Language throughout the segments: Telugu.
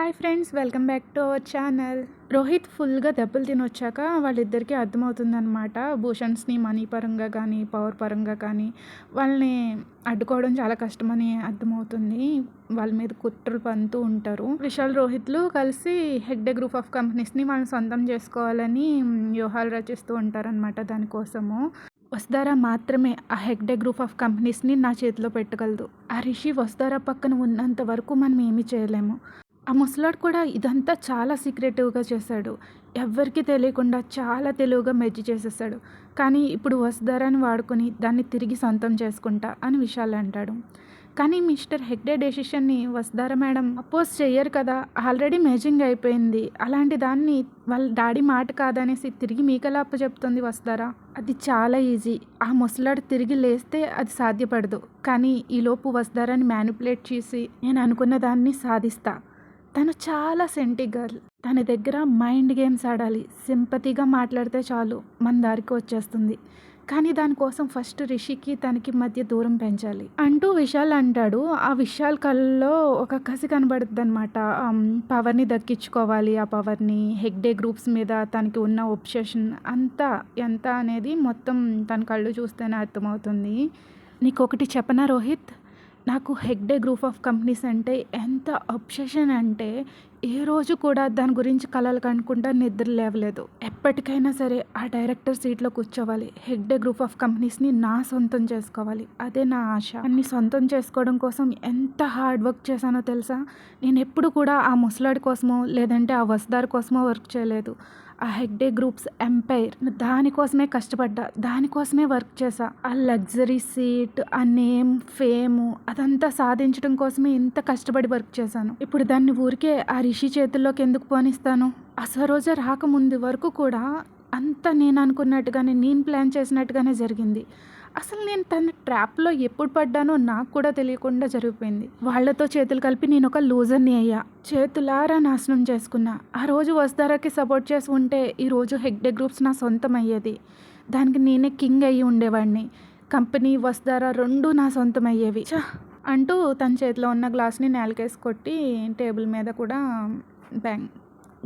Hi friends welcome back to our channel. Rohit ఫుల్గా దెబ్బలు తినొచ్చాక వాళ్ళిద్దరికీ అర్థమవుతుందనమాట భూషణ్స్ని మనీ పరంగా కానీ పవర్ పరంగా కానీ వాళ్ళని అడ్డుకోవడం చాలా కష్టమని అర్థమవుతుంది. వాళ్ళ మీద కుట్రలు పంతూ ఉంటారు. విశాల్ రోహిత్లు కలిసి హెగ్డే గ్రూప్ ఆఫ్ కంపెనీస్ని వాళ్ళని సొంతం చేసుకోవాలని వ్యూహాలు రచిస్తూ ఉంటారనమాట దానికోసము. వస్తారా మాత్రమే ఆ హెగ్డే గ్రూప్ ఆఫ్ కంపెనీస్ని నా చేతిలో పెట్టగలదు. ఆ రిషి వస్తారా పక్కన ఉన్నంత వరకు మనం ఏమీ చేయలేము. ఆ ముసలాడు కూడా ఇదంతా చాలా సీక్రెటివ్గా చేశాడు. ఎవ్వరికీ తెలియకుండా చాలా తెలివిగా మెజ్జి చేసేసాడు. కానీ ఇప్పుడు వసుధారాని వాడుకొని దాన్ని తిరిగి సొంతం చేసుకుంటా అని విశాల్ అంటాడు. కానీ మిస్టర్ హెగ్డే డెసిషన్ని వసుధార మేడం అపోజ్ చెయ్యరు కదా ఆల్రెడీ మేజింగ్ అయిపోయింది. అలాంటి దాన్ని వాళ్ళ డాడీ మాట కాదనేసి తిరిగి మీకెలా అప్పచెప్తుంది వసుధార? అది చాలా ఈజీ. ఆ ముసలాడు తిరిగి లేస్తే అది సాధ్యపడదు. కానీ ఈలోపు వసుధారాని మ్యానిపులేట్ చేసి నేను అనుకున్న దాన్ని సాధిస్తా. తను చాలా సెంటి గర్ల్. తన దగ్గర మైండ్ గేమ్స్ ఆడాలి. సింపతిగా మాట్లాడితే చాలు. మన దారికి వచ్చేస్తుంది. కానీ దానికోసం ఫస్ట్ రిషికి తనకి మధ్య దూరం పెంచాలి. అంటూ విశాల్ అంటాడు. ఆ విశాల్ కళ్ళలో ఒక కసి కనబడుతుంది అనమాట పవర్ని దక్కించుకోవాలి. ఆ పవర్ని హెగ్డే గ్రూప్స్ మీద తనకి ఉన్న ఒబ్సెషన్ అంతా ఎంత అనేది మొత్తం తన కళ్ళు చూస్తేనే అర్థమవుతుంది. నీకు ఒకటి చెప్పనా రోహిత్? నాకు హెగ్డే గ్రూప్ ఆఫ్ కంపెనీస్ అంటే ఎంత అబ్సెషన్ అంటే ఏ రోజు కూడా దాని గురించి కలలు కనుక్కుంటా నిద్ర లేవలేదు. ఎప్పటికైనా సరే ఆ డైరెక్టర్ సీట్లో కూర్చోవాలి. హెగ్డే గ్రూప్ ఆఫ్ కంపెనీస్ని నా సొంతం చేసుకోవాలి. అదే నా ఆశ. అన్ని సొంతం చేసుకోవడం కోసం ఎంత హార్డ్ వర్క్ చేశానో తెలుసా? నేను ఎప్పుడు కూడా ఆ ముసలాడి కోసమో లేదంటే ఆ వసదారి కోసమో వర్క్ చేయలేదు. ఆ హెగ్డే గ్రూప్స్ ఎంపైర్. దానికోసమే కష్టపడ్డా దానికోసమే వర్క్ చేసా ఆ లగ్జరీ సీట్ ఆ నేమ్ ఫేమ్ అదంతా సాధించడం కోసమే ఇంత కష్టపడి వర్క్ చేశాను. ఇప్పుడు దాన్ని ఊరికే ఆ రిషి చేతుల్లోకి ఎందుకు పోనిస్తాను? ఆ సరోజ రాకముందు వరకు కూడా అంతా నేను అనుకున్నట్టుగానే నేను ప్లాన్ చేసినట్టుగానే జరిగింది. అసలు నేను తన ట్రాప్లో ఎప్పుడు పడ్డానో నాకు కూడా తెలియకుండా జరిగిపోయింది. వాళ్ళతో చేతులు కలిపి నేను ఒక లూజర్ని అయ్యా. చేతులారా నాశనం చేసుకున్నా. ఆ రోజు వస్తారాకి సపోర్ట్ చేసి ఉంటే ఈరోజు హెగ్డే గ్రూప్స్ నా సొంతం అయ్యేది. దానికి నేనే కింగ్ అయ్యి ఉండేవాడిని. కంపెనీ వస్తారా రెండు నా సొంతం అయ్యేవి. చ అంటూ తన చేతిలో ఉన్న గ్లాస్ని నేలకేసి కొట్టి టేబుల్ మీద కూడా బ్యాంగ్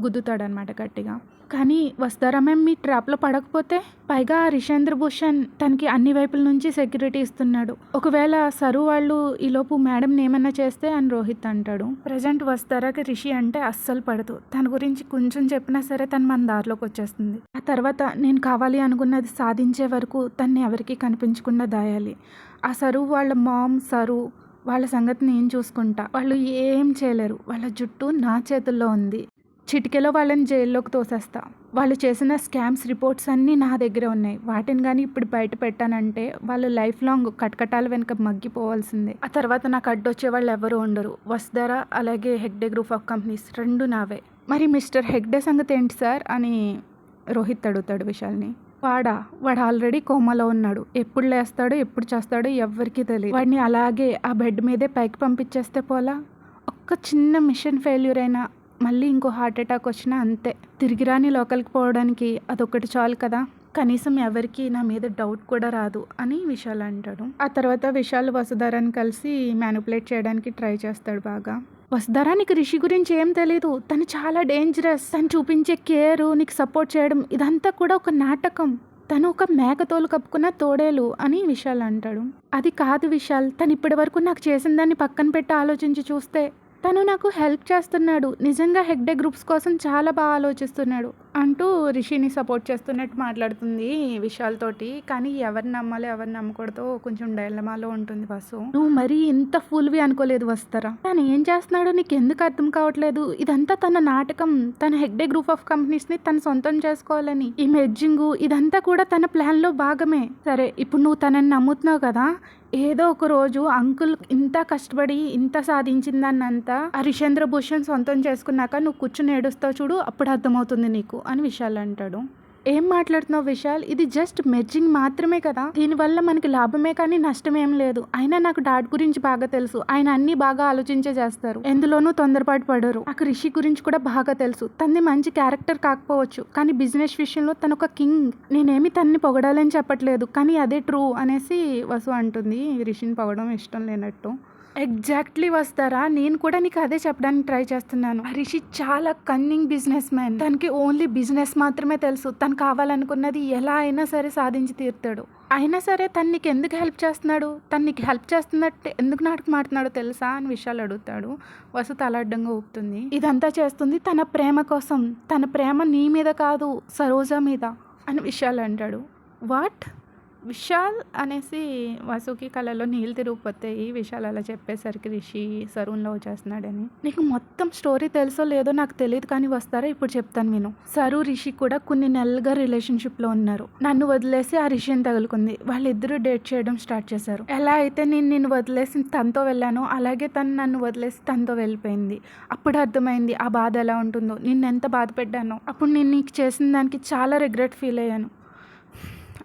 గుద్దుతాడనమాట గట్టిగా. కానీ వస్తారా మేము మీ ట్రాప్లో పడకపోతే? పైగా రిషేంద్ర భూషణ్ తనకి అన్ని వైపుల నుంచి సెక్యూరిటీ ఇస్తున్నాడు. ఒకవేళ సరు వాళ్ళు ఈలోపు మేడం ఏమన్నా చేస్తే అని రోహిత్ అంటాడు. ప్రజెంట్ వస్తారాకి రిషి అంటే అస్సలు పడదు. తన గురించి కొంచెం చెప్పినా సరే తను మన దారిలోకి వచ్చేస్తుంది. ఆ తర్వాత నేను కావాలి అనుకున్నది సాధించే వరకు తన్ని ఎవరికి కనిపించకుండా దాయాలి. ఆ సరువు వాళ్ళ మామ్ సరు వాళ్ళ సంగతి నేను చూసుకుంటా. వాళ్ళు ఏం చేయలేరు. వాళ్ళ జుట్టు నా చేతుల్లో ఉంది. చిటికెలో వాళ్ళని జైల్లోకి తోసేస్తా. వాళ్ళు చేసిన స్కామ్స్ రిపోర్ట్స్ అన్నీ నా దగ్గర ఉన్నాయి. వాటిని కానీ ఇప్పుడు బయట పెట్టానంటే వాళ్ళు లైఫ్ లాంగ్ కటకటాల వెనుక మగ్గిపోవాల్సిందే. ఆ తర్వాత నాకు అడ్డొచ్చే వాళ్ళు ఎవరు ఉండరు. వసుధర అలాగే హెగ్డే గ్రూప్ ఆఫ్ కంపెనీస్ రెండు నావే. మరి మిస్టర్ హెగ్డే సంగతి ఏంటి సార్? అని రోహిత్ అడుగుతాడు విశాల్ని. వాడా? వాడు ఆల్రెడీ కోమలో ఉన్నాడు. ఎప్పుడు లేస్తాడో ఎప్పుడు చేస్తాడో ఎవ్వరికీ తెలియదు వాడిని అలాగే ఆ బెడ్ మీదే పైకి పంపించేస్తే పోలా? ఒక్క చిన్న మిషన్ ఫెయిల్యూర్ అయినా మళ్ళీ ఇంకో హార్ట్ అటాక్ వచ్చినా అంతే. తిరిగిరాని లోకల్కి పోవడానికి అదొకటి చాలు కదా. కనీసం ఎవరికి నా మీద డౌట్ కూడా రాదు అని విశాల్ అంటాడు. ఆ తర్వాత విశాల్ వసుధారాన్ని కలిసి మ్యానిపులేట్ చేయడానికి ట్రై చేస్తాడు బాగా. వసుధారా నీకు రిషి గురించి ఏం తెలీదు. తను చాలా డేంజరస్. తను చూపించే కేర్ నీకు సపోర్ట్ చేయడం ఇదంతా కూడా ఒక నాటకం. తను ఒక మేకతోలు కప్పుకున్న తోడేలు అని విశాల్ అంటాడు. అది కాదు విశాల్. తను ఇప్పటి వరకు నాకు చేసిన దాన్ని పక్కన పెట్టి ఆలోచించి చూస్తే తను నాకు హెల్ప్ చేస్తున్నాడు. నిజంగా హెగ్డే గ్రూప్స్ కోసం చాలా బాగా ఆలోచిస్తున్నాడు. అంటూ రిషిని సపోర్ట్ చేస్తున్నట్టు మాట్లాడుతుంది విషయాలతోటి. కానీ ఎవరిని నమ్మాలి ఎవరిని నమ్మకూడదో కొంచెం డైలమాలో ఉంటుంది బస్సు. నువ్వు మరీ ఇంత ఫుల్వి అనుకోలేదు వస్తారా? తను ఏం చేస్తున్నాడో నీకు ఎందుకు అర్థం కావట్లేదు. ఇదంతా తన నాటకం తన హెగ్డే గ్రూప్ ఆఫ్ కంపెనీస్ని తను సొంతం చేసుకోవాలని. ఈ మెడ్జింగ్ ఇదంతా కూడా తన ప్లాన్లో భాగమే. సరే ఇప్పుడు నువ్వు తనని నమ్ముతున్నావు కదా? ఏదో ఒక రోజు అంకుల్ ఇంత కష్టపడి ఇంత సాధించిందన్నంతా ఆ భూషణ్ సొంతం చేసుకున్నాక నువ్వు కూర్చుని ఏడుస్తావు చూడు అప్పుడు అర్థమవుతుంది నీకు. అని విశాల్ అంటాడు. ఏం మాట్లాడుతున్నావు విశాల్? ఇది జస్ట్ మెర్జింగ్ మాత్రమే కదా. దీనివల్ల మనకి లాభమే కానీ నష్టం ఏం లేదు. అయినా నాకు డాడ్ గురించి బాగా తెలుసు. ఆయన అన్ని బాగా ఆలోచించే చేస్తారు. ఎందులోనూ తొందరపాటు పడరు. నాకు రిషి గురించి కూడా బాగా తెలుసు. తనది మంచి క్యారెక్టర్ కాకపోవచ్చు. కానీ బిజినెస్ విషయంలో తను ఒక కింగ్. నేనేమి తన్ని పొగడాలని చెప్పట్లేదు. కానీ అదే ట్రూ అనేసి వసు అంటుంది. రిషిని పొగడం ఇష్టం లేనట్టు. ఎగ్జాక్ట్లీ వస్తారా? నేను కూడా నీకు అదే చెప్పడానికి ట్రై చేస్తున్నాను. హరిషి చాలా కన్నింగ్ బిజినెస్ మ్యాన్ తనకి ఓన్లీ బిజినెస్ మాత్రమే తెలుసు. తను కావాలనుకున్నది ఎలా అయినా సరే సాధించి తీరుతాడు. అయినా సరే తను నీకు ఎందుకు హెల్ప్ చేస్తున్నాడు? తను నీకు హెల్ప్ చేస్తున్నట్టు ఎందుకు నాటకు ఆడుతున్నాడో తెలుసా అని విషయాలు అడుగుతాడు. వసు తల అడ్డంగా ఊపుతుంది. ఇదంతా చేస్తుంది తన ప్రేమ కోసం. తన ప్రేమ నీ మీద కాదు సరోజా మీద అని విషయాలు అంటాడు. వాట్? విశాల్ అనేసి వసుకి కళలో నీళ్ళు తిరిగిపోతాయి విశాల్ అలా చెప్పేసరికి రిషి సరూన్లో వచ్చేస్తున్నాడని. నీకు మొత్తం స్టోరీ తెలుసో లేదో నాకు తెలియదు కానీ వస్తారా? ఇప్పుడు చెప్తాను విను. సరు రిషి కూడా కొన్ని నెలలుగా రిలేషన్షిప్లో ఉన్నారు. నన్ను వదిలేసి ఆ రిషిని తగులుకుంది. వాళ్ళిద్దరూ డేట్ చేయడం స్టార్ట్ చేశారు. ఎలా అయితే నేను నిన్ను వదిలేసి తనతో వెళ్ళానో అలాగే తను నన్ను వదిలేసి తనతో వెళ్ళిపోయింది. అప్పుడు అర్థమైంది ఆ బాధ ఎలా ఉంటుందో. నిన్ను ఎంత బాధ పెట్టానో అప్పుడు నేను నీకు చేసిన దానికి చాలా రిగ్రెట్ ఫీల్ అయ్యాను.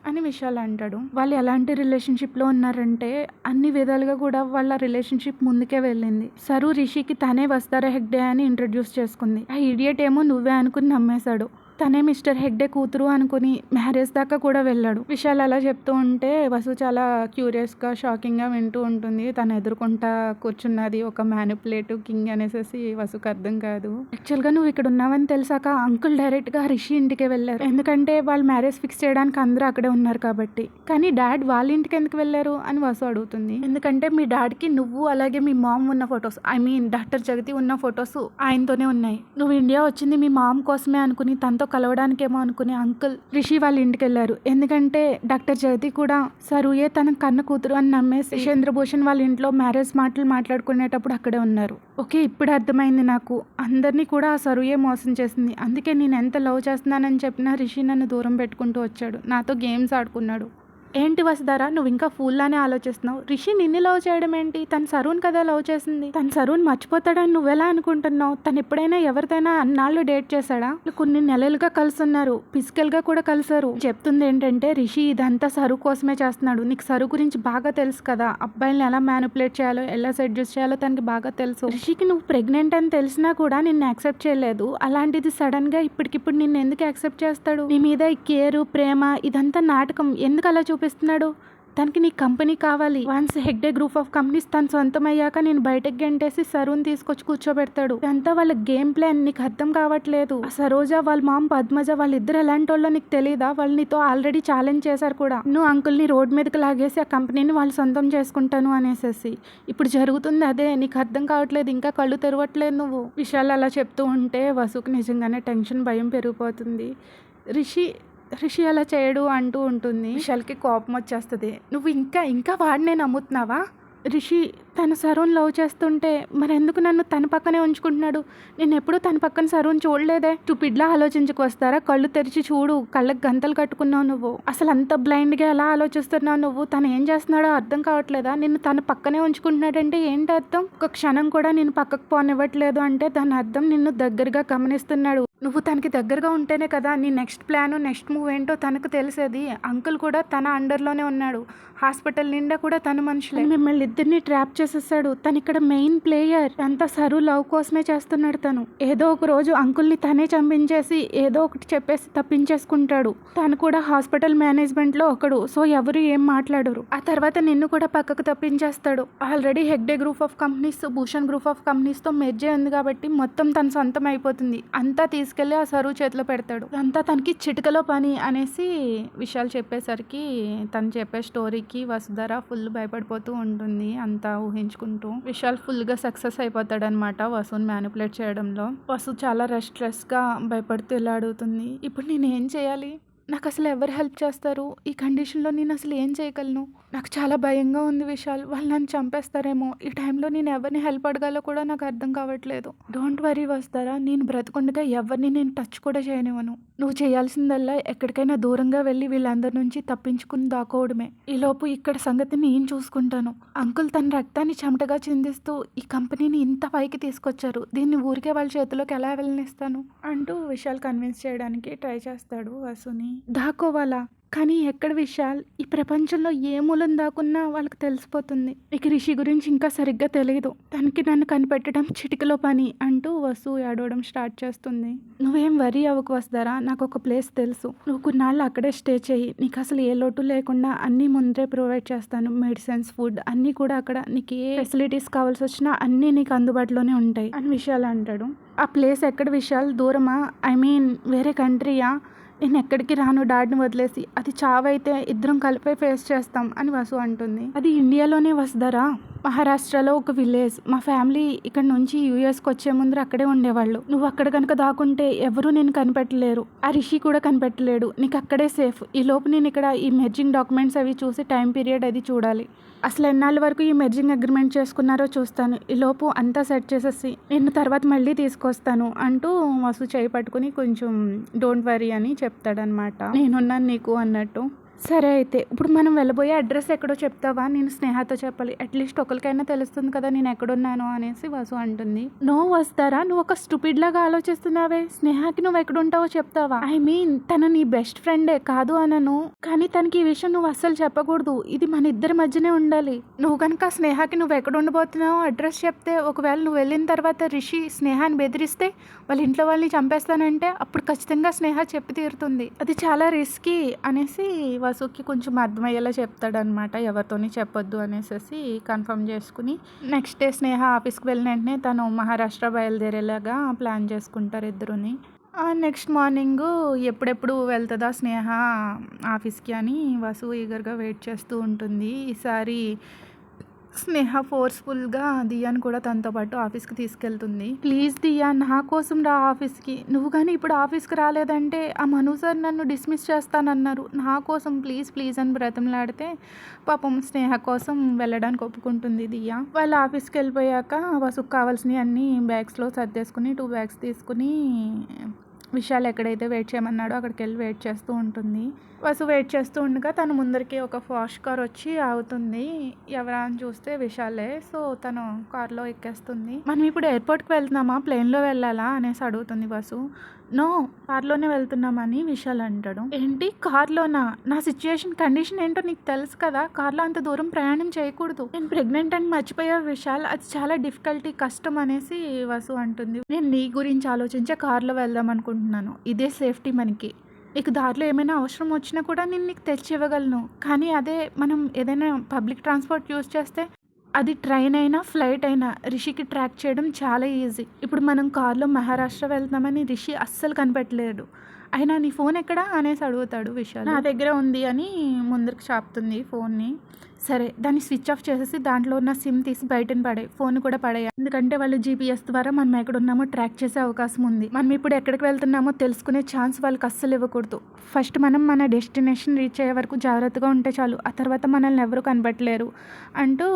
అని విశాల్ అంటాడు. వాళ్ళు ఎలాంటి రిలేషన్షిప్లో ఉన్నారంటే అన్ని విధాలుగా కూడా వాళ్ళ రిలేషన్షిప్ ముందుకే వెళ్ళింది. సరు రిషికి తనే వస్తారా హెగ్డే అని ఇంట్రడ్యూస్ చేసుకుంది. ఆ ఇడియట్ ఏమో నువ్వే అనుకుని నమ్మేశాడు. తనే మిస్టర్ హెగ్డే కూతురు అనుకుని మ్యారేజ్ దాకా కూడా వెళ్ళాడు. విషయాలు అలా చెప్తూ ఉంటే వసు చాలా క్యూరియస్గా షాకింగ్గా వింటూ ఉంటుంది. తను ఎదుర్కొంటా కూర్చున్నది ఒక మ్యానిపులేటివ్ కింగ్ అనేసి వసుకు అర్థం కాదు. యాక్చువల్గా నువ్వు ఇక్కడ ఉన్నావని తెలిసాక అంకుల్ డైరెక్ట్గా రిషి ఇంటికి వెళ్ళారు. ఎందుకంటే వాళ్ళు మ్యారేజ్ ఫిక్స్ చేయడానికి అందరూ అక్కడే ఉన్నారు కాబట్టి. కానీ డాడ్ వాళ్ళ ఇంటికి ఎందుకు వెళ్ళారు అని వసు అడుగుతుంది. ఎందుకంటే మీ డాడ్కి నువ్వు అలాగే మీ మామ్ ఉన్న photos I mean doctor Jagathi ఉన్న ఫొటోస్ ఆయనతోనే ఉన్నాయి. నువ్వు ఇండియా వచ్చింది మీ మామ్ కోసమే అనుకుని తనతో కలవడానికేమో అనుకుని అంకుల్ రిషి వాళ్ళ ఇంటికి వెళ్ళారు ఎందుకంటే డాక్టర్ జగతి కూడా సరుయే తన కన్న కూతురు అని నమ్మేసి చంద్రభూషణ్ వాళ్ళ ఇంట్లో మ్యారేజ్ మాటలు మాట్లాడుకునేటప్పుడు అక్కడే ఉన్నారు. ఓకే ఇప్పుడు అర్థమైంది నాకు. అందరినీ కూడా ఆ సరుయే మోసం చేసింది. అందుకే నేను ఎంత లవ్ చేస్తున్నానని చెప్పినా రిషి నన్ను దూరం పెట్టుకుంటూ వచ్చాడు. నాతో గేమ్స్ ఆడుకున్నాడు. ఏంటి వసుధారా నువ్వు ఇంకా ఫూల్లానే ఆలోచిస్తున్నావు? రిషి నిన్ను లవ్ చేయడం ఏంటి? తను సరూన్ కదా లవ్ చేసింది. తను సరూన్ మర్చిపోతాడని నువ్వెలా అనుకుంటున్నావు? తను ఎప్పుడైనా ఎవరితోనైనా అన్నాళ్ళు డేట్ చేశాడా? కొన్ని నెలలుగా కలుసున్నారు. ఫిజికల్గా కూడా కలిసారు చెప్తుంది ఏంటంటే రిషి ఇదంతా సరు కోసమే చేస్తున్నాడు. నీకు సరు గురించి బాగా తెలుసు కదా. అబ్బాయిల్ని ఎలా మ్యానిపులేట్ చేయాలో ఎలా సెడ్యూస్ చేయాలో తనకి బాగా తెలుసు. రిషికి నువ్వు ప్రెగ్నెంట్ అని తెలిసినా కూడా నిన్ను యాక్సెప్ట్ చేయలేదు. అలాంటిది సడన్గా ఇప్పటికిప్పుడు నిన్ను ఎందుకు యాక్సెప్ట్ చేస్తాడు? నీ మీద ఈ కేరు ప్రేమ ఇదంతా నాటకం. ఎందుకు అలా చూపిస్తున్నాడు. తనకి నీ కంపెనీ కావాలి. Once Hegde group of companies తను సొంతం అయ్యాక నేను బయటకు గెంటేసి సరూన్ తీసుకొచ్చి కూర్చోబెడతాడు. అంతా వాళ్ళ గేమ్ ప్లాన్. నీకు అర్థం కావట్లేదు. ఆ సరోజ వాళ్ళ మామ్ పద్మజ వాళ్ళిద్దరు ఎలాంటి వాళ్ళో నీకు తెలియదా వాళ్ళు నీతో ఆల్రెడీ ఛాలెంజ్ చేశారు కూడా. నువ్వు అంకుల్ని రోడ్ మీదకి లాగేసి ఆ కంపెనీని వాళ్ళు సొంతం చేసుకుంటాను అనేసేసి. ఇప్పుడు జరుగుతుంది అదే. నీకు అర్థం కావట్లేదు. ఇంకా కళ్ళు తెరవట్లేదు నువ్వు. విషయాలు అలా చెప్తూ ఉంటే వసుకు నిజంగానే టెన్షన్ భయం పెరిగిపోతుంది. రిషి రిషి అలా చేయడు అంటూ ఉంటుంది. విశాల్కి కోపం వచ్చేస్తుంది. నువ్వు ఇంకా ఇంకా వాడినే నమ్ముతున్నావా? రిషి తన సరూన్ లవ్ చేస్తుంటే మరెందుకు నన్ను తన పక్కనే ఉంచుకుంటున్నాడు? నేను ఎప్పుడూ తన పక్కన సరూన్ చూడలేదే. టుపిడ్లా ఆలోచించుకు వస్తారా? కళ్ళు తెరిచి చూడు కళ్ళకి గంతలు కట్టుకున్నావు నువ్వు. అసలు అంత బ్లైండ్గా ఎలా ఆలోచిస్తున్నావు నువ్వు? తను ఏం చేస్తున్నాడో అర్థం కావట్లేదా? నిన్ను తన పక్కనే ఉంచుకుంటున్నాడంటే ఏంటి అర్థం? ఒక క్షణం కూడా నేను పక్కకు పోనివ్వట్లేదు అంటే దాని అర్థం నిన్ను దగ్గరగా గమనిస్తున్నాడు. నువ్వు తనకి దగ్గరగా ఉంటేనే కదా నీ నెక్స్ట్ ప్లాను నెక్స్ట్ మూవ్ ఏంటో తనకు తెలిసేది. అంకుల్ కూడా తన అండర్లోనే ఉన్నాడు. హాస్పిటల్ నిండా కూడా తన మనుషులే. మిమ్మల్ని ఇద్దరిని ట్రాప్ చేసేసాడు. తను ఇక్కడ మెయిన్ ప్లేయర్. అంతా సరు లవ్ కోసమే చేస్తున్నాడు తను. ఏదో ఒక రోజు అంకుల్ని తనే చంపించేసి ఏదో ఒకటి చెప్పేసి తప్పించేసుకుంటాడు. తను కూడా హాస్పిటల్ మేనేజ్మెంట్లో ఒకడు. సో ఎవరు ఏం మాట్లాడరు. ఆ తర్వాత నిన్ను కూడా పక్కకు తప్పించేస్తాడు. Already Hegde group of companies Bhushan group of కంపెనీస్తో merge ఉంది కాబట్టి మొత్తం తన సొంతం అయిపోతుంది. అంతా తీసుకెళ్ళి ఆ సరువు చేతిలో పెడతాడు. అంతా తనకి చిటికలో పని అనేసి విషయాలు చెప్పేసరికి తను చెప్పే స్టోరీకి వసుధర ఫుల్ భయపడిపోతూ ఉంటుంది అంతా ఊహించుకుంటూ. విశాల్ ఫుల్గా సక్సెస్ అయిపోతాడు అనమాట వసుని మ్యానిపులేట్ చేయడంలో. వసు చాలా రెస్ట్లెస్గా భయపడుతూ ఇలా అడుగుతుంది. ఇప్పుడు నేను ఏం చేయాలి? నాకు అసలు ఎవరు హెల్ప్ చేస్తారు? ఈ కండిషన్లో నేను అసలు ఏం చేయగలను? నాకు చాలా భయంగా ఉంది విశాల్. వాళ్ళు నన్ను చంపేస్తారేమో. ఈ టైంలో నేను ఎవరిని హెల్ప్ అడగాలో కూడా నాకు అర్థం కావట్లేదు. డోంట్ వరీ వస్తారా? నేను బ్రతకుండగా ఎవరిని నేను టచ్ కూడా చేయనివ్వను. నువ్వు చేయాల్సిందల్లా ఎక్కడికైనా దూరంగా వెళ్ళి వీళ్ళందరి నుంచి తప్పించుకుని దాకోవడమే. ఈలోపు ఇక్కడ సంగతి నేను చూసుకుంటాను. అంకుల్ తన రక్తాన్ని చెమటగా చిందిస్తూ ఈ కంపెనీని ఇంత పైకి తీసుకొచ్చారు. దీన్ని ఊరికే వాళ్ళ చేతిలోకి ఎలా వెళ్ళనిస్తాను? అంటూ విశాల్ కన్విన్స్ చేయడానికి ట్రై చేస్తాడు వసుని. దాకోవాలా? కానీ ఎక్కడ విశాల్ ఈ ప్రపంచంలో ఏ మూలం దాకున్నా వాళ్ళకి తెలిసిపోతుంది. ఇక రిషి గురించి ఇంకా సరిగ్గా తెలియదు తనకి నన్ను కనిపెట్టడం చిటికలో పని అంటూ వసు ఏడవడం స్టార్ట్ చేస్తుంది. నువ్వేం వరి అవ్వకు వస్తారా నాకు ఒక ప్లేస్ తెలుసు. నువ్వు కొన్నాళ్ళు అక్కడే స్టే చేయి. నీకు అసలు ఏ లోటు లేకుండా అన్నీ ముందరే ప్రొవైడ్ చేస్తాను. మెడిసిన్స్ ఫుడ్ అన్నీ కూడా అక్కడ. నీకు ఏ ఫెసిలిటీస్ కావాల్సి వచ్చినా అన్నీ నీకు అందుబాటులోనే ఉంటాయి. అని విషయాలు అంటాడు. ఆ ప్లేస్ ఎక్కడ విషయాలు దూరమా? ఐ మీన్ వేరే కంట్రీయా? నేను ఎక్కడికి రాను డాడ్ని వదిలేసి అది చావైతే ఇద్దరం కలిపే ఫేస్ చేస్తాం అని వసు అంటుంది. అది ఇండియాలోనే వస్తారా మహారాష్ట్రలో ఒక విలేజ్. మా ఫ్యామిలీ ఇక్కడ నుంచి యూఎస్కి వచ్చే ముందర అక్కడే ఉండేవాళ్ళు. నువ్వు అక్కడ కనుక దాకుంటే ఎవరూ నేను కనిపెట్టలేరు. ఆ రిషి కూడా కనిపెట్టలేడు. నీకు అక్కడే సేఫ్. ఈ లోపు నేను ఇక్కడ ఈ మెర్జింగ్ డాక్యుమెంట్స్ అవి చూసి టైం పీరియడ్ అది చూడాలి. అసలు ఎన్నాళ్ళ వరకు ఈ మెర్జింగ్ అగ్రిమెంట్ చేసుకున్నారో చూస్తాను. ఈ లోపు అంతా సెట్ చేసేసి నేను తర్వాత మళ్ళీ తీసుకొస్తాను అంటూ వసు చేయి పట్టుకుని కొంచెం డోంట్ వరీ అని చెప్తాడనమాట నేనున్నాను నీకు అన్నట్టు. సరే అయితే ఇప్పుడు మనం వెళ్ళబోయే అడ్రస్ ఎక్కడో చెప్తావా? నేను స్నేహతో చెప్పాలి. అట్లీస్ట్ ఒకరికైనా తెలుస్తుంది కదా నేను ఎక్కడున్నాను అనేసి వసు అంటుంది. నువ్వు వస్తారా? నువ్వు ఒక స్టూపిడ్ లాగా ఆలోచిస్తున్నావే. స్నేహకి నువ్వు ఎక్కడుంటావో చెప్తావా? ఐ మీన్ తను నీ బెస్ట్ ఫ్రెండే కాదు అనను. కానీ తనకి ఈ విషయం నువ్వు అస్సలు చెప్పకూడదు. ఇది మన ఇద్దరి మధ్యనే ఉండాలి. నువ్వు కనుక స్నేహకి నువ్వు ఎక్కడ ఉండబోతున్నావో అడ్రస్ చెప్తే ఒకవేళ నువ్వు వెళ్ళిన తర్వాత రిషి స్నేహాన్ని బెదిరిస్తే వాళ్ళ ఇంట్లో వాళ్ళని చంపేస్తానంటే అప్పుడు ఖచ్చితంగా స్నేహ చెప్పి తీరుతుంది. అది చాలా రిస్కీ అనేసి వసుకి కొంచెం అర్థమయ్యేలా చెప్తాడనమాట ఎవరితోని చెప్పొద్దు అనేసి కన్ఫర్మ్ చేసుకుని నెక్స్ట్ డే స్నేహ ఆఫీస్కి వెళ్ళిన వెంటనే తను మహారాష్ట్ర బయలుదేరేలాగా ప్లాన్ చేసుకుంటారు ఇద్దరుని. నెక్స్ట్ మార్నింగ్ ఎప్పుడెప్పుడు వెళ్తుందా స్నేహ ఆఫీస్కి అని వసు ఈగర్గా వెయిట్ చేస్తూ ఉంటుంది. ఈసారి స్నేహ ఫోర్స్ఫుల్గా దియాని కూడా తనతో పాటు ఆఫీస్కి తీసుకెళ్తుంది. ప్లీజ్ దియా నా కోసం రా ఆఫీస్కి. నువ్వు కానీ ఇప్పుడు ఆఫీస్కి రాలేదంటే ఆ మను సార్ నన్ను డిస్మిస్ చేస్తానన్నారు. నా కోసం ప్లీజ్ ప్లీజ్ అని బ్రతంలాడితే పాపం స్నేహ కోసం వెళ్ళడానికి ఒప్పుకుంటుంది దియా. వాళ్ళ ఆఫీస్కి వెళ్ళిపోయాక వసుకు కావాల్సినవి అన్నీ బ్యాగ్స్లో సర్దేసుకుని టూ బ్యాగ్స్ తీసుకుని విశాల్ ఎక్కడైతే వెయిట్ చేయమన్నాడో అక్కడికి వెళ్ళి వెయిట్ చేస్తూ ఉంటుంది. వసు వెయిట్ చేస్తూ ఉండగా తను ముందరికి ఒక ఫాష్ కార్ వచ్చి ఆగుతుంది. ఎవరా అని చూస్తే విశాలే. సో తను కార్లో ఎక్కేస్తుంది. మనం ఇప్పుడు ఎయిర్పోర్ట్కి వెళ్తున్నామా? ప్లేన్లో వెళ్ళాలా? అనేసి అడుగుతుంది బస్సు నో కార్లోనే వెళ్తున్నామని విశాల్ అంటాడు. ఏంటి? కార్లోనా? నా సిచ్యుయేషన్ కండిషన్ ఏంటో నీకు తెలుసు కదా? కార్లో అంత దూరం ప్రయాణం చేయకూడదు. నేను ప్రెగ్నెంట్ అని మర్చిపోయా విశాల్. అది చాలా డిఫికల్టీ కష్టం అనేసి వసు అంటుంది. నేను నీ గురించి ఆలోచించే కార్లో వెళ్దాం అనుకుంటున్నాను. ఇదే సేఫ్టీ మనకి. నీకు దారిలో ఏమైనా అవసరం వచ్చినా కూడా నేను నీకు తెచ్చి ఇవ్వగలను కానీ అదే మనం ఏదైనా పబ్లిక్ ట్రాన్స్పోర్ట్ యూస్ చేస్తే అది ట్రైన్ అయినా ఫ్లైట్ అయినా రిషికి ట్రాక్ చేయడం చాలా ఈజీ. ఇప్పుడు మనం కార్లో మహారాష్ట్ర వెళ్తామని రిషి అస్సలు కనిపెట్టలేడు అయినా నీ ఫోన్ ఎక్కడా? అనేసి అడుగుతాడు విషయాలు నా దగ్గర ఉంది అని ముందరికి చాపుతుంది ఫోన్ని. సరే దాన్ని స్విచ్ ఆఫ్ చేసేసి దాంట్లో ఉన్న సిమ్ తీసి బయటని పడే ఫోన్ కూడా పడేయాలి. ఎందుకంటే వాళ్ళు జీపీఎస్ ద్వారా మనం ఎక్కడ ఉన్నామో ట్రాక్ చేసే అవకాశం ఉంది. మనం ఇప్పుడు ఎక్కడికి వెళ్తున్నామో తెలుసుకునే ఛాన్స్ వాళ్ళకి అస్సలు ఇవ్వకూడదు. ఫస్ట్ మనం మన డెస్టినేషన్ రీచ్ అయ్యే వరకు జాగ్రత్తగా ఉంటే చాలు. ఆ తర్వాత మనల్ని ఎవరు కనబట్టలేరు. అంటూ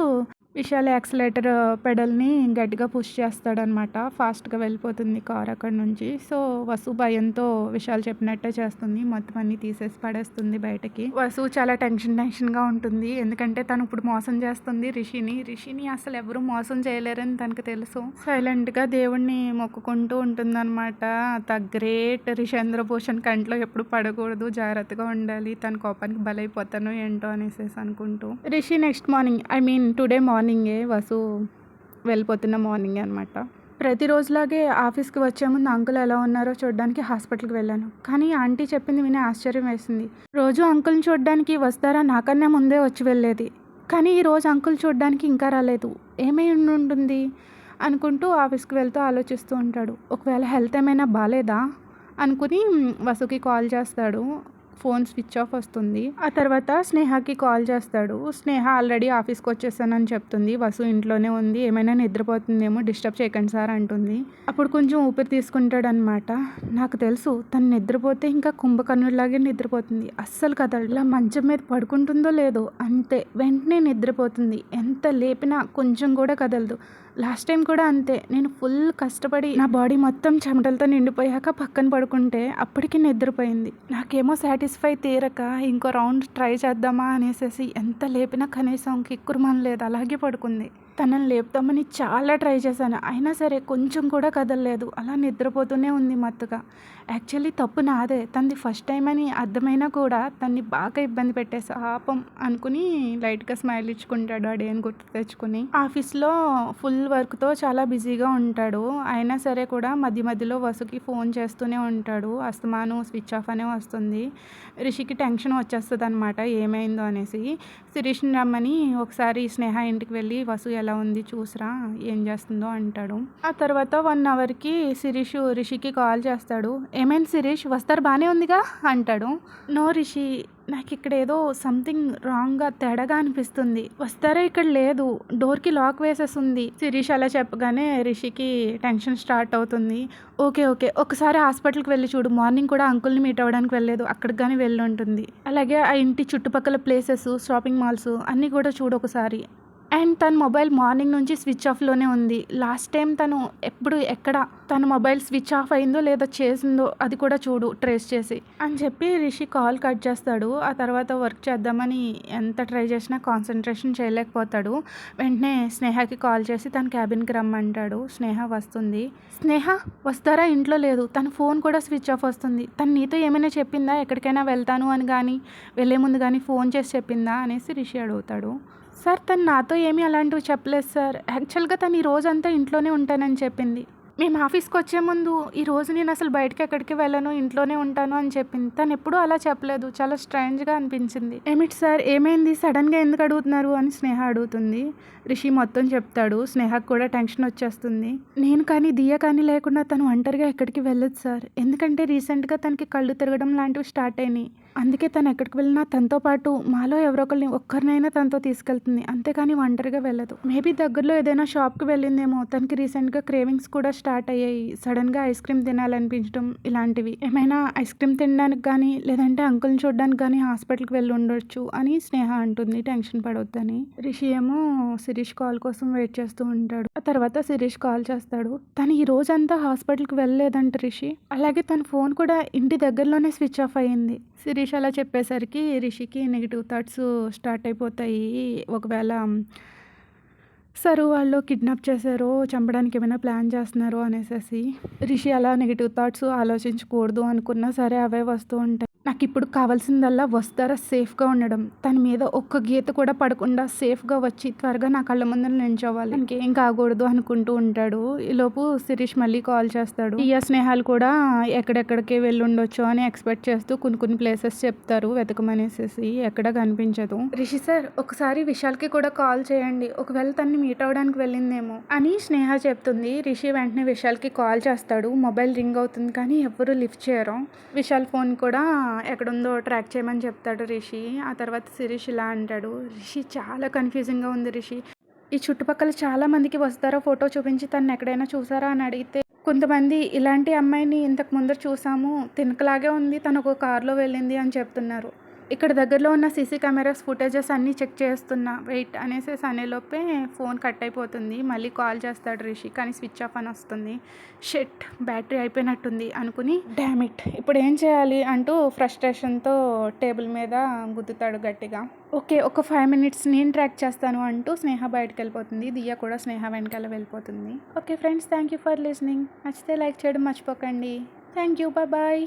విశాల్ యాక్సిలేటర్ పెడల్ని గట్టిగా పుష్ చేస్తాడనమాట. ఫాస్ట్గా వెళ్ళిపోతుంది కార్ అక్కడ నుంచి. సో వసు భయంతో విశాల్ చెప్పినట్టే చేస్తుంది. మొత్తం అన్ని తీసేసి పడేస్తుంది బయటకి. వసు చాలా టెన్షన్ టెన్షన్గా ఉంటుంది. ఎందుకంటే తను ఇప్పుడు మోసం చేస్తుంది రిషిని. రిషిని అసలు ఎవరు మోసం చేయలేరని తనకు తెలుసు. సైలెంట్గా దేవుణ్ణి మొక్కుకుంటూ ఉంటుందన్నమాట ద గ్రేట్ రిషేంద్ర భూషణ్ కంట్లో ఎప్పుడు పడకూడదు. జాగ్రత్తగా ఉండాలి. తన కోపానికి బలైపోతాను ఏంటో అనేసి అనుకుంటూ. Rishi next morning I mean today morning మార్నింగే వసు వెళ్ళిపోతున్న మార్నింగే అనమాట ప్రతిరోజులాగే ఆఫీస్కి వచ్చే ముందు అంకుల్ ఎలా ఉన్నారో చూడడానికి హాస్పిటల్కి వెళ్ళాను. కానీ ఆంటీ చెప్పింది విని ఆశ్చర్యం వేసింది. రోజు అంకుల్ని చూడడానికి వస్తారా? నాకన్నా ముందే వచ్చి వెళ్ళేది. కానీ ఈ రోజు అంకుల్ చూడడానికి ఇంకా రాలేదు. ఏమై ఉంటుంది అనుకుంటూ ఆఫీస్కి వెళ్తూ ఆలోచిస్తూ ఉంటాడు. ఒకవేళ హెల్త్ ఏమైనా బాగాలేదా అనుకుని వసుకి కాల్ చేస్తాడు. ఫోన్ స్విచ్ ఆఫ్ వస్తుంది. ఆ తర్వాత స్నేహకి కాల్ చేస్తాడు. స్నేహ ఆల్రెడీ ఆఫీస్కి వచ్చేసానని చెప్తుంది. వసు ఇంట్లోనే ఉంది. ఏమైనా నిద్రపోతుందేమో డిస్టర్బ్ చేయకండి సార్ అంటుంది. అప్పుడు కొంచెం ఊపిరి తీసుకుంటాడు అనమాట నాకు తెలుసు తను నిద్రపోతే ఇంకా కుంభకర్ణుడిలాగే నిద్రపోతుంది. అస్సలు కదలదు మంచం మీద పడుకుంటుందో లేదో అంతే. వెంటనే నిద్రపోతుంది. ఎంత లేపినా కొంచెం కూడా కదలదు. లాస్ట్ టైం కూడా అంతే. నేను ఫుల్ కష్టపడి నా బాడీ మొత్తం చెమటలతో నిండిపోయాక పక్కన పడుకుంటే అప్పటికి నిద్రపోయింది. నాకేమో సాటిస్ఫై తీరక ఇంకో రౌండ్ ట్రై చేద్దామా అనేసి ఎంత లేపినా కనీసం కిక్కురుమని లేదు అలాగే పడుకుంది. తనని లేపుతామని చాలా ట్రై చేశాను. అయినా సరే కొంచెం కూడా కదలలేదు. అలా నిద్రపోతూనే ఉంది మత్తుగా. యాక్చువల్లీ తప్పు నాదే. తనది ఫస్ట్ టైం అని అర్థమైనా కూడా తన్ని బాగా ఇబ్బంది పెట్టేసా పాపం అనుకుని లైట్గా స్మైల్ ఇచ్చుకుంటాడు ఆ డేని గుర్తు తెచ్చుకుని. ఆఫీస్లో ఫుల్ వర్క్తో చాలా బిజీగా ఉంటాడు. అయినా సరే కూడా మధ్య మధ్యలో వసుకి ఫోన్ చేస్తూనే ఉంటాడు. అస్తమాను స్విచ్ ఆఫ్ అనే వస్తుంది. రిషికి టెన్షన్ వచ్చేస్తుంది అనమాట ఏమైందో అనేసి. శిరీష్ని రమ్మని ఒకసారి స్నేహ ఇంటికి వెళ్ళి వసు ఎలా ఉంది చూసరా? ఏం చేస్తుందో అంటాడు. ఆ తర్వాత వన్ అవర్కి శిరీష్ రిషికి కాల్ చేస్తాడు. ఏమైంది శిరీష్? వస్తారు బాగానే ఉందిగా? అంటాడు. నో రిషి నాకు ఇక్కడ ఏదో సంథింగ్ రాంగ్గా తేడాగా అనిపిస్తుంది. వస్తారా? ఇక్కడ లేదు. డోర్కి లాక్ వేసేస్తుంది శిరీష్ అలా చెప్పగానే రిషికి టెన్షన్ స్టార్ట్ అవుతుంది. Okay okay. ఒకసారి హాస్పిటల్కి వెళ్ళి చూడు. మార్నింగ్ కూడా అంకుల్ని మీట్ అవ్వడానికి వెళ్ళలేదు. అక్కడికి కానీ వెళ్ళి ఉంటుంది. అలాగే ఆ ఇంటి చుట్టుపక్కల ప్లేసెస్ షాపింగ్ మాల్స్ అన్నీ కూడా చూడు ఒకసారి. అండ్ తన మొబైల్ మార్నింగ్ నుంచి స్విచ్ ఆఫ్లోనే ఉంది. లాస్ట్ టైం తను ఎప్పుడు ఎక్కడ తన మొబైల్ స్విచ్ ఆఫ్ అయిందో లేదా చేసిందో అది కూడా చూడు ట్రేస్ చేసి. అని చెప్పి రిషి కాల్ కట్ చేస్తాడు. ఆ తర్వాత వర్క్ చేద్దామని ఎంత ట్రై చేసినా కాన్సన్ట్రేషన్ చేయలేకపోతాడు. వెంటనే స్నేహకి కాల్ చేసి తన క్యాబిన్కి రమ్మంటాడు. స్నేహ వస్తుంది. స్నేహ వస్తారా? ఇంట్లో లేదు. తన ఫోన్ కూడా స్విచ్ ఆఫ్ వస్తుంది. తను నీతో ఏమైనా చెప్పిందా? ఎక్కడికైనా వెళ్తాను అని కానీ వెళ్ళే ముందు కానీ ఫోన్ చేసి చెప్పిందా? అనేసి రిషి అడుగుతాడు. సార్ తను నాతో ఏమీ అలాంటివి చెప్పలేదు సార్. యాక్చువల్గా తను ఈ రోజంతా ఇంట్లోనే ఉంటానని చెప్పింది. మేము ఆఫీస్కి వచ్చే ముందు ఈరోజు నేను అసలు బయటకి ఎక్కడికి వెళ్ళను ఇంట్లోనే ఉంటాను అని చెప్పింది. తను ఎప్పుడూ అలా చెప్పలేదు. చాలా స్ట్రేంజ్గా అనిపించింది. ఏమిటి సార్? ఏమైంది? సడన్గా ఎందుకు అడుగుతున్నారు? అని స్నేహ అడుగుతుంది. రిషి మొత్తం చెప్తాడు. స్నేహకు కూడా టెన్షన్ వచ్చేస్తుంది. నేను కానీ దియ కానీ లేకుండా తను ఒంటరిగా ఎక్కడికి వెళ్ళదు సార్. ఎందుకంటే రీసెంట్గా తనకి కళ్ళు తిరగడం లాంటివి స్టార్ట్ అయినాయి. అందుకే తను ఎక్కడికి వెళ్ళినా తనతో పాటు మాలో ఎవరో ఒకరిని ఒక్కరినైనా తనతో తీసుకెళ్తుంది. అంతేకాని ఒంటరిగా వెళ్ళదు. మేబీ దగ్గరలో ఏదైనా షాప్కి వెళ్ళిందేమో. తనకి రీసెంట్గా క్రేవింగ్స్ కూడా స్టార్ట్ అయ్యాయి. సడన్గా ఐస్ క్రీమ్ తినాలనిపించడం ఇలాంటివి. ఏమైనా ఐస్ క్రీమ్ తినడానికి కానీ లేదంటే అంకుల్ని చూడడానికి కానీ హాస్పిటల్కి వెళ్ళి ఉండొచ్చు అని స్నేహ అంటుంది. టెన్షన్ పడొద్దని. రిషి ఏమో శిరీష్ కాల్ కోసం వెయిట్ చేస్తూ ఉంటాడు. ఆ తర్వాత శిరీష్ కాల్ చేస్తాడు. తను ఈ రోజంతా హాస్పిటల్కి వెళ్ళలేదంట రిషి. అలాగే తన ఫోన్ కూడా ఇంటి దగ్గరలోనే స్విచ్ ఆఫ్ అయ్యింది. శిరీష్ అలా చెప్పేసరికి రిషికి నెగిటివ్ థాట్స్ స్టార్ట్ అయిపోతాయి. ఒకవేళ సరు వాళ్ళు కిడ్నాప్ చేశారో చంపడానికి ఏమైనా ప్లాన్ చేస్తున్నారో అనేసి రిషి అలా నెగిటివ్ థాట్స్ ఆలోచించకూడదు అనుకున్నా సరే అవే వస్తూ ఉంటాయి. నాకు ఇప్పుడు కావాల్సిందల్లా వస్తారా సేఫ్గా ఉండడం. తన మీద ఒక్క గీత కూడా పడకుండా సేఫ్గా వచ్చి త్వరగా నా కళ్ళ ముందర నించోవాలి. ఇంకేం కాకూడదు అనుకుంటూ ఉంటాడు. ఈలోపు శిరీష్ మళ్ళీ కాల్ చేస్తాడు. ఇయా స్నేహాలు కూడా ఎక్కడెక్కడికి వెళ్ళుండొచ్చు అని ఎక్స్పెక్ట్ చేస్తూ కొన్ని కొన్ని ప్లేసెస్ చెప్తారు వెతకమనేసేసి ఎక్కడ కనిపించదు. రిషి సార్ ఒకసారి విశాల్కి కూడా కాల్ చేయండి. ఒకవేళ తన్ని మీట్ అవ్వడానికి వెళ్ళిందేమో అని స్నేహ చెప్తుంది. రిషి వెంటనే విశాల్కి కాల్ చేస్తాడు. మొబైల్ రింగ్ అవుతుంది కానీ ఎవరు లిఫ్ట్ చేయరు. విశాల్ ఫోన్ కూడా ఎక్కడుందో ట్రాక్ చేయమని చెప్తాడు రిషి. ఆ తర్వాత శిరీష్ ఇలా అంటాడు రిషి చాలా కన్ఫ్యూజింగ్గా ఉంది రిషి. ఈ చుట్టుపక్కల చాలా మందికి వస్తారో ఫోటో చూపించి? తను ఎక్కడైనా చూసారా? అని అడిగితే కొంతమంది ఇలాంటి అమ్మాయిని ఇంతకు ముందర చూసాము. తినకలాగే ఉంది. తను ఒక కారులో వెళ్ళింది అని చెప్తున్నారు. ఇక్కడ దగ్గరలో ఉన్న సీసీ కెమెరాస్ ఫుటేజెస్ అన్నీ చెక్ చేస్తున్నా. వెయిట్ అనేసి అనేలోపే ఫోన్ కట్ అయిపోతుంది. మళ్ళీ కాల్ చేస్తాడు రిషి కానీ స్విచ్ ఆఫ్ అని వస్తుంది. షెట్ బ్యాటరీ అయిపోయినట్టుంది అనుకుని డామిట్ ఇప్పుడు ఏం చేయాలి అంటూ ఫ్రస్ట్రేషన్తో టేబుల్ మీద గుద్దుతాడు గట్టిగా. ఓకే ఒక ఫైవ్ మినిట్స్ నేను ట్రాక్ చేస్తాను అంటూ స్నేహ బయటకు వెళ్ళిపోతుంది. దియ్య కూడా స్నేహ వెనకాల వెళ్ళిపోతుంది. Okay friends thank you for listening. నచ్చితే లైక్ చేయడం మర్చిపోకండి. Thank you bye bye.